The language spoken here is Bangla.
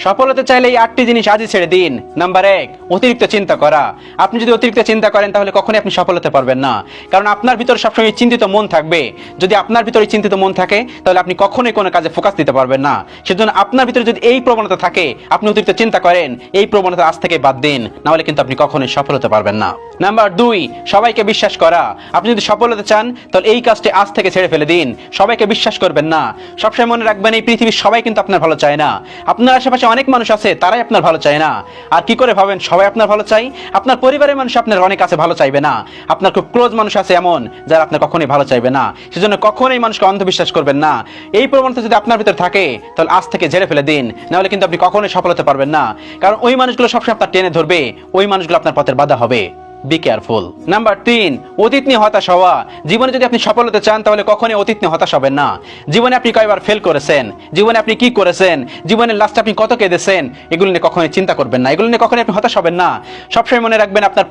সফল হতে চাইলে এই আটটি জিনিস আজই ছেড়ে দিন। নাম্বার এক, অতিরিক্ত চিন্তা করা। আপনি যদি অতিরিক্ত চিন্তা করেন, তাহলে কখনোই আপনি সফল হতে পারবেন না। কারণ আপনার ভিতরে সবসময় চিন্তিত মন থাকবে। যদি আপনার ভিতরে চিন্তিত মন থাকে, তাহলে আপনি কখনোই কোনো কাজে ফোকাস দিতে পারবেন না। সেজন্য আপনার ভিতরে যদি এই প্রবণতা থাকে, আপনি অতিরিক্ত চিন্তা করেন, এই প্রবণতা আজ থেকে বাদ দিন। নাহলে কিন্তু আপনি কখনোই সফল হতে পারবেন না। নাম্বার দুই, সবাইকে বিশ্বাস করা। আপনি যদি সফল হতে চান, তাহলে এই কাজটি আজ থেকে ছেড়ে ফেলে দিন। সবাইকে বিশ্বাস করবেন না। সবসময় মনে রাখবেন, এই পৃথিবীর সবাই কিন্তু আপনার ভালো চায় না। আপনার আশেপাশে অনেক মানুষ আছে, তারাই আপনার ভালো চায় না। আর কি করে ভাবেন, সবাই আপনার ভালো চাই আপনার পরিবারের মানুষ আপনার অনেক আছে ভালো চাইবে না। আপনার খুব ক্লোজ মানুষ আছে এমন, যারা আপনার কখনোই ভালো চাইবে না। সেজন্য কখনোই মানুষকে অন্ধবিশ্বাস করবেন না। এই প্রবণতা যদি আপনার ভিতরে থাকে, তাহলে আজ থেকে ঝেড়ে ফেলে দিন। নাহলে কিন্তু আপনি কখনোই সফল হতে পারবেন না। কারণ ওই মানুষগুলো সবসময় আপনার টেনে ধরবে, ওই মানুষগুলো আপনার পথের বাধা হবে। বি কেয়ারফুল নাম্বার তিন অতীত নিয়ে হতাশ হওয়া। জীবনে যদি আপনি সফল হতে চান, তাহলে কখনোই অতীত নিয়ে হতাশ হবেন না। জীবনে আপনি কয়েকবার ফেল করেছেন? জীবনে আপনি কি করেছেন? জীবনের লাস্টে আপনি কত কেঁদেছেন? এগুলো নিয়ে কখনোই চিন্তা করবেন না। এগুলো নিয়ে কখনোই আপনি হতাশ হবেন না। সবসময় মনে রাখবেন আপনার